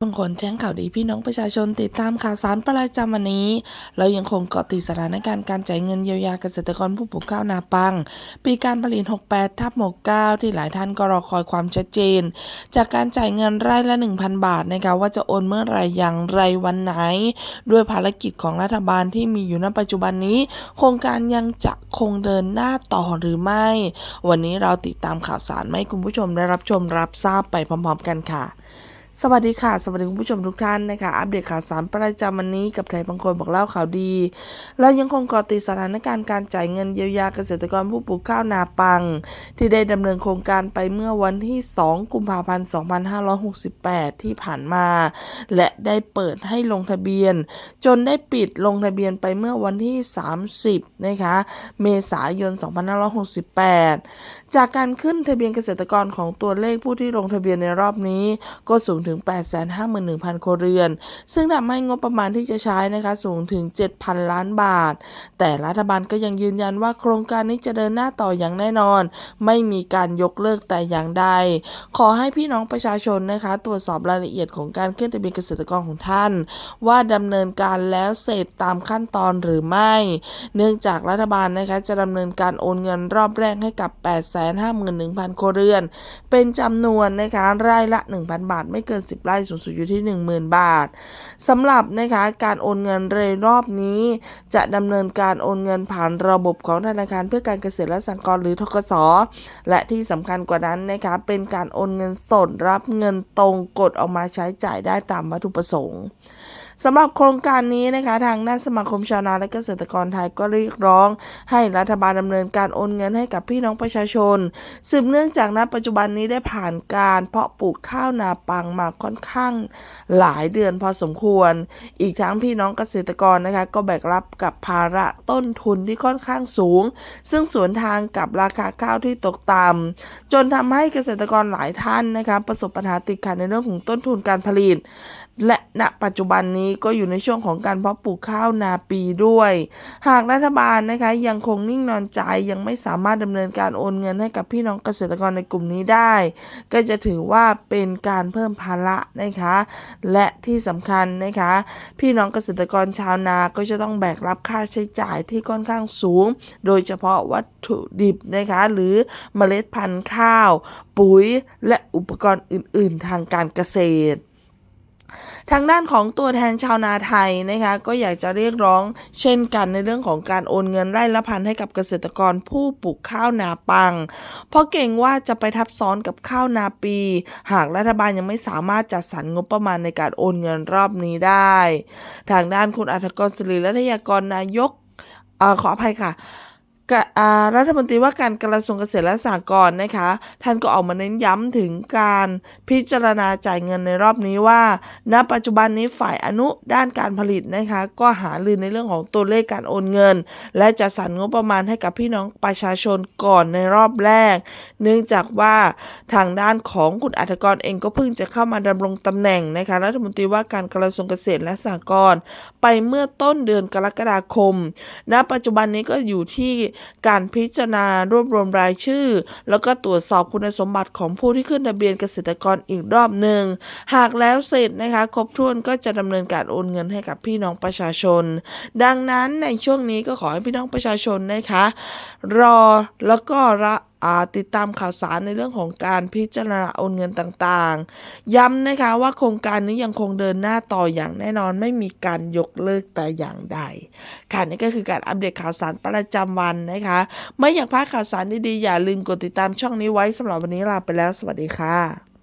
บางคนแจ้งข่าวดีพี่น้องประชาชนติดตามข่าวสารประจำวันนี้ เรายังคงเกาะติดสถานการณ์การจ่ายเงินเยียวยาเกษตรกรผู้ปลูกข้าวนาปัง ปีการผลิต 68 ทับ69 ที่หลายท่านก็รอคอยความชัดเจน จากการจ่ายเงินไร่ละ 1,000 บาทนะคะว่าจะโอนเมื่อไรอย่างไรวันไหน ด้วยภารกิจของรัฐบาลที่มีอยู่ณปัจจุบันนี้ โครงการยังจะคงเดินหน้าต่อหรือไม่ วันนี้เราติดตามข่าวสารมาให้คุณผู้ชมได้รับชมรับทราบไปพร้อม ๆ กันค่ะ สวัสดีค่ะ สวัสดีคุณผู้ชมทุกท่านนะคะ อัปเดตข่าวสารประจำวันนี้กับไทยบางคนบอกเล่าข่าวดี เรายังคงเกาะติดสถานการณ์การจ่ายเงินเยียวยาเกษตรกรผู้ปลูกข้าวนาปัง ที่ได้ดำเนินโครงการไปเมื่อวันที่ 2 กุมภาพันธ์ 2568 ที่ผ่านมา และได้เปิดให้ลงทะเบียน จนได้ปิดลงทะเบียนไปเมื่อวันที่ 30 นะคะ เมษายน 2568 จากการขึ้นทะเบียนเกษตรกรของตัวเลขผู้ที่ลงทะเบียนในรอบนี้ก็สูงถึง 851,000 ครัวเรือน ซึ่งทำให้งบประมาณที่จะใช้นะคะสูงถึง 7,000 ล้านบาท แต่รัฐบาลก็ยังยืนยันว่าโครงการนี้จะเดินหน้าต่ออย่างแน่นอน ไม่มีการยกเลิกแต่อย่างใด ขอให้พี่น้องประชาชนนะคะ ตรวจสอบรายละเอียดของการขึ้นทะเบียนเกษตรกรของท่าน ว่าดำเนินการแล้วเสร็จตามขั้นตอนหรือไม่ เนื่องจากรัฐบาลนะคะจะดำเนินการโอนเงินรอบแรกให้กับ 851,000 ครัวเรือน เป็นจำนวนนะคะไร่ละ 1,000 บาทไม่เกิน10 ไร่สูงสุดอยู่ที่ 10,000 บาทสำหรับนะคะการโอนเงินเรยรอบนี้ จะดำเนินการโอนเงินผ่านระบบของธนาคารเพื่อการเกษตรและสหกรณ์หรือทกส และที่สำคัญกว่านั้นนะคะเป็นการโอนเงินสดรับเงินตรงกดออกมาใช้จ่ายได้ตามวัตถุประสงค์ สำหรับโครงการนี้นะคะทางด้านสมาคมชาวนาและเกษตรกรไทยก็เรียกร้อง ให้รัฐบาลดำเนินการโอนเงินให้กับพี่น้องประชาชน สืบเนื่องจากณปัจจุบันนี้ได้ผ่านการเพาะปลูกข้าวนาปังมาค่อนข้างหลายเดือนพอสมควร อีกทั้งพี่น้องเกษตรกรนะคะก็แบกรับกับภาระต้นทุนที่ค่อนข้างสูง ซึ่งสวนทางกับราคาข้าวที่ตกต่ำจนทำให้เกษตรกรหลายท่านนะคะประสบปัญหาติดขัดในเรื่องของต้นทุนการผลิต และณปัจจุบันนี้ก็อยู่ในช่วงของการเพาะปลูกข้าวนาปีด้วย หากรัฐบาลนะคะยังคงนิ่งนอนใจยังไม่สามารถดำเนินการโอนเงินให้กับพี่น้องเกษตรกรในกลุ่มนี้ได้ ก็จะถือว่าเป็นการเพิ่มภาระนะคะ และที่สำคัญนะคะ พี่น้องเกษตรกรชาวนาก็จะต้องแบกรับค่าใช้จ่ายที่ค่อนข้างสูง โดยเฉพาะวัตถุดิบนะคะหรือเมล็ดพันธุ์ข้าว ปุ๋ยและอุปกรณ์อื่น ๆ ทางการเกษตร ทางด้านของตัวแทนชาวนาไทยนะคะก็อยากจะเรียกร้องเช่นกันในเรื่องของการโอนเงินไร่ละพันให้กับเกษตรกรผู้ปลูกข้าวนาปัง เพราะเก่งว่าจะไปทับซ้อนกับข้าวนาปี หากรัฐบาลยังไม่สามารถจัดสรรงบประมาณในการโอนเงินรอบนี้ได้ ทางด้านคุณอัธกรศิริรัตยากรนายกอขออภัยค่ะ รัฐมนตรีว่าการกระทรวงเกษตรและสหกรณ์นะคะ ท่านก็ออกมาเน้นย้ำถึงการพิจารณาจ่ายเงินในรอบนี้ว่า ณ ปัจจุบันนี้ฝ่ายอนุด้านการผลิตนะคะ ก็หาลือในเรื่องของตัวเลขการโอนเงิน และจะสรรงบประมาณให้กับพี่น้องประชาชนก่อนในรอบแรก เนื่องจากว่าทางด้านของคุณอัธกรเองก็เพิ่งจะเข้ามาดำรงตำแหน่งนะคะรัฐมนตรีว่าการกระทรวงเกษตรและสหกรณ์ไปเมื่อต้นเดือนกรกฎาคม ณ ปัจจุบันนี้ก็อยู่ที่การพิจารณารวบรวมรายชื่อ แล้วก็ตรวจสอบคุณสมบัติของผู้ที่ขึ้นทะเบียนเกษตรกรอีกรอบหนึ่ง หากแล้วเสร็จนะคะ ครบถ้วนก็จะดำเนินการโอนเงินให้กับพี่น้องประชาชน ดังนั้นในช่วงนี้ก็ขอให้พี่น้องประชาชนนะคะ รอแล้วก็ระ ติดตามข่าวสารในเรื่องของการพิจารณาโอนเงินต่างๆ ย้ำนะคะว่าโครงการนี้ยังคงเดินหน้าต่ออย่างแน่นอนไม่มีการยกเลิกแต่อย่างใด ค่ะนี่ก็คือการอัปเดตข่าวสารประจำวันนะคะ ไม่อยากพลาดข่าวสารดีๆอย่าลืมกดติดตามช่องนี้ไว้สำหรับวันนี้ลาไปแล้ว สวัสดีค่ะ